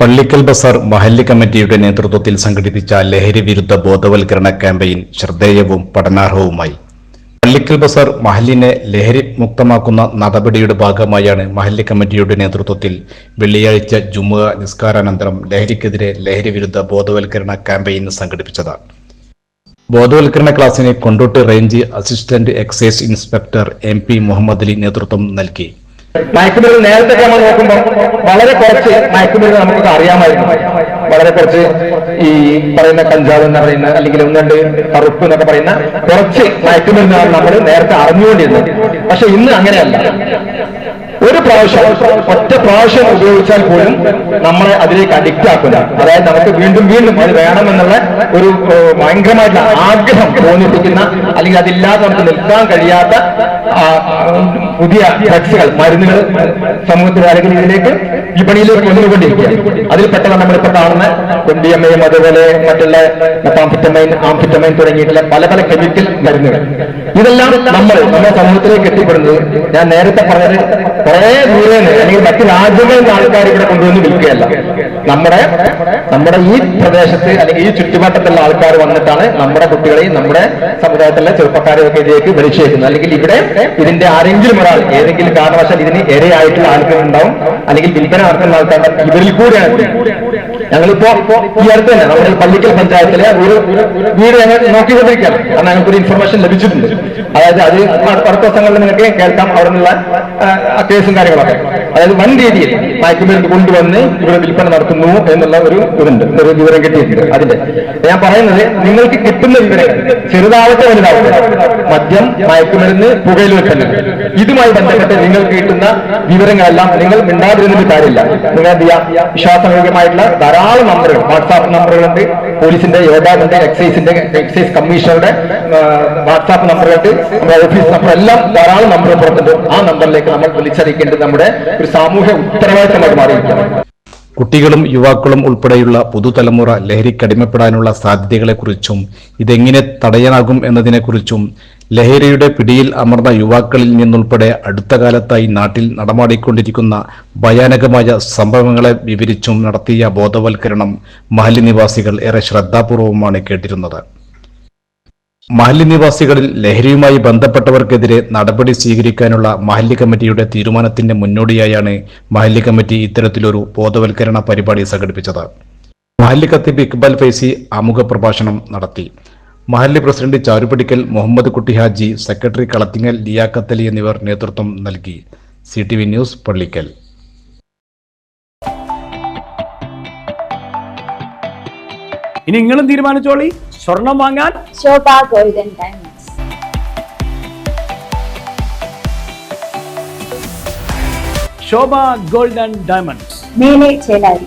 പള്ളിക്കൽ ബസാർ മഹല്ല് കമ്മിറ്റിയുടെ നേതൃത്വത്തിൽ സംഘടിപ്പിച്ച ലഹരി വിരുദ്ധ ബോധവൽക്കരണ ക്യാമ്പയിൻ ശ്രദ്ധേയവും പഠനാർഹവുമായി. പള്ളിക്കൽ ബസാർ മഹലിനെ ലഹരി മുക്തമാക്കുന്ന നടപടിയുടെ ഭാഗമായാണ് മഹല്ല് കമ്മിറ്റിയുടെ നേതൃത്വത്തിൽ വെള്ളിയാഴ്ച ജുമുഅ നിസ്കാരാനന്തരം ലഹരിക്കെതിരെ ലഹരി വിരുദ്ധ ബോധവൽക്കരണ ക്യാമ്പയിൻ സംഘടിപ്പിച്ചത്. ബോധവൽക്കരണ ക്ലാസ്സിന് Kondotty range assistant excise inspector M P Muhammad Ali നേതൃത്വം നൽകി. മയക്കുമരുന്ന് നേരത്തെ നമ്മൾ നോക്കുമ്പോൾ വളരെ കുറച്ച് മയക്കുമരുന്ന് നമുക്ക് അറിയാമായിരുന്നു. വളരെ കുറച്ച് ഈ പറയുന്ന കഞ്ചാവ് എന്ന് പറയുന്ന അല്ലെങ്കിൽ ഒന്നണ്ട് കറുപ്പ് എന്നൊക്കെ പറയുന്ന കുറച്ച് മയക്കുമരുന്നാണ് നമ്മൾ നേരത്തെ അറിഞ്ഞുകൊണ്ടിരുന്നത്. പക്ഷെ ഇന്ന് അങ്ങനെയല്ല. ഒരു പ്രാവശ്യം ഒറ്റ പ്രാവശ്യം ഉപയോഗിച്ചാൽ പോലും നമ്മളെ അതിലേക്ക് അഡിക്റ്റ് ആക്കുന്ന. അതായത് നമുക്ക് വീണ്ടും വീണ്ടും അത് വേണമെന്നുള്ള ഒരു ഭയങ്കരമായിട്ടുള്ള ആഗ്രഹം തോന്നിപ്പിക്കുന്ന അല്ലെങ്കിൽ അതില്ലാതെ നമുക്ക് നിൽക്കാൻ കഴിയാത്ത പുതിയ ഡ്രഗ്സുകൾ മരുന്നുകൾ സമൂഹത്തിൽ ആരോഗ്യത്തിലേക്ക് വിപണിയിലേക്ക് വന്നുകൊണ്ടിരിക്കുകയാണ്. അതിൽപ്പെട്ടതാണ് നമ്മളിപ്പോ കാണുന്ന കൊണ്ടിയമ്മയും അതുപോലെ മറ്റുള്ള മെപ്പാംഫിറ്റമൈൻ ആംഫിറ്റമൈൻ തുടങ്ങിയിട്ടുള്ള പല പല കെമിക്കൽ മരുന്നുകൾ. ഇതെല്ലാം നമ്മൾ നമ്മുടെ സമൂഹത്തിലേക്ക് എത്തിപ്പെടുന്നത് ഞാൻ നേരത്തെ പറഞ്ഞത് കുറെ ദൂരെ അല്ലെങ്കിൽ മറ്റു രാജ്യങ്ങളിൽ ആൾക്കാർ ഇവിടെ കൊണ്ടുവന്ന് വിൽക്കുകയല്ല. നമ്മുടെ നമ്മുടെ ഈ പ്രദേശത്ത് അല്ലെങ്കിൽ ഈ ചുറ്റുവട്ടത്തുള്ള ആൾക്കാർ വന്നിട്ടാണ് നമ്മുടെ കുട്ടികളെയും നമ്മുടെ സമുദായത്തിലെ ചെറുപ്പക്കാരെയും ഒക്കെ ഇതിലേക്ക് വലിച്ചേക്കുന്നത് അല്ലെങ്കിൽ ഇവിടെ ഇതിന്റെ ആരെങ്കിലും ഒരാൾ ഏതെങ്കിലും കാരണവശാൽ ഇതിന് ഇരയായിട്ടുള്ള ആൾക്കാർ ഉണ്ടാവും. അല്ലെങ്കിൽ വിൽപ്പന നടത്തുന്ന ആൾക്കാരുടെ ഇവരിൽ കൂടെയാണ് ഞങ്ങളിപ്പോ ഈ അടുത്ത് തന്നെ നമ്മുടെ പള്ളിക്കൽ പഞ്ചായത്തിലെ ഒരു വീട് ഞങ്ങൾ നോക്കിക്കൊണ്ടിരിക്കുകയാണ്. കാരണം ഞങ്ങൾക്കൊരു ഇൻഫർമേഷൻ ലഭിച്ചിട്ടുണ്ട്. അതായത് അത് അടുത്ത ദിവസങ്ങളിൽ നിങ്ങൾക്ക് കേൾക്കാം. അവിടെ നിന്നുള്ള കേസും കാര്യങ്ങളൊക്കെ. അതായത് വൻ രീതിയിൽ മയക്കുമരുന്ന് കൊണ്ടുവന്ന് ഇവിടെ വിൽപ്പന നടത്തുന്നു എന്നുള്ള ഒരു ഇതുണ്ട്. ഒരു വിവരം കിട്ടിയിട്ടുണ്ട് അതിന്റെ ഞാൻ പറയുന്നത് നിങ്ങൾക്ക് കിട്ടുന്ന വിവരങ്ങൾ. ചെറുതാവട്ടെ വലുതാവട്ടെ. മദ്യം മയക്കുമരുന്ന് പുകയിൽ വെക്കുന്നത് ഇതുമായി ബന്ധപ്പെട്ട് നിങ്ങൾക്ക് കിട്ടുന്ന വിവരങ്ങളെല്ലാം നിങ്ങൾ മിണ്ടാതിരുന്നിട്ട് കാര്യമില്ല. നിങ്ങൾ എന്ത് ചെയ്യാം? വിശ്വാസയോഗ്യമായിട്ടുള്ള ധാരാളം നമ്പറുകൾ. വാട്സാപ്പ് നമ്പറുകളുണ്ട് പോലീസിന്റെ യോദ്ധാവിന്റെ എക്സൈസിന്റെ എക്സൈസ് കമ്മീഷണറുടെ വാട്സാപ്പ് നമ്പറുകളുണ്ട് നമ്മുടെ ഓഫീസ് നമ്പർ എല്ലാം ധാരാളം നമ്പർ പുറത്തുണ്ട്. ആ നമ്പറിലേക്ക് നമ്മൾ വിളിച്ചറിയിക്കേണ്ടത് നമ്മുടെ ഒരു സാമൂഹ്യ മാറിയിരിക്കുകയാണ്. കുട്ടികളും യുവാക്കളും ഉൾപ്പെടെയുള്ള പുതുതലമുറ ലഹരിക്കടിമപ്പെടാനുള്ള സാധ്യതകളെക്കുറിച്ചും ഇതെങ്ങനെ തടയാനാകും എന്നതിനെക്കുറിച്ചും ലഹരിയുടെ പിടിയിൽ അമർന്ന യുവാക്കളിൽ നിന്നുൾപ്പെടെ അടുത്ത കാലത്തായി നാട്ടിൽ നടമാടിക്കൊണ്ടിരിക്കുന്ന ഭയാനകമായ സംഭവങ്ങളെ വിവരിച്ചും നടത്തിയ ബോധവൽക്കരണം മഹല്ലി നിവാസികൾ ഏറെ ശ്രദ്ധാപൂർവമാണ് കേട്ടിരുന്നത്. മഹല്ലി നിവാസികളിൽ ലഹരിയുമായി ബന്ധപ്പെട്ടവർക്കെതിരെ നടപടി സ്വീകരിക്കാനുള്ള മഹല്ലി കമ്മിറ്റിയുടെ തീരുമാനത്തിന്റെ മുന്നോടിയായാണ് മഹല്ലി കമ്മിറ്റി ഇത്തരത്തിലൊരു ബോധവൽക്കരണ പരിപാടി സംഘടിപ്പിച്ചത്. മഹല്ലി കത്തീബ് ഇക്ബാൽ ഫൈസി ആമുഖ പ്രഭാഷണം നടത്തി. മഹല്ലി പ്രസിഡന്റ് ചാരുപടിക്കൽ മുഹമ്മദ് കുട്ടി ഹാജി സെക്രട്ടറി കളത്തിങ്ങൽ ലിയാക്കത്തലി എന്നിവർ നേതൃത്വം നൽകി. C T V news Pallikkal. ഇനി നിങ്ങളും തീരുമാനിച്ചോളി. स्वर्ण मांगन Shobha golden diamonds Shobha golden diamonds मेले चेलारी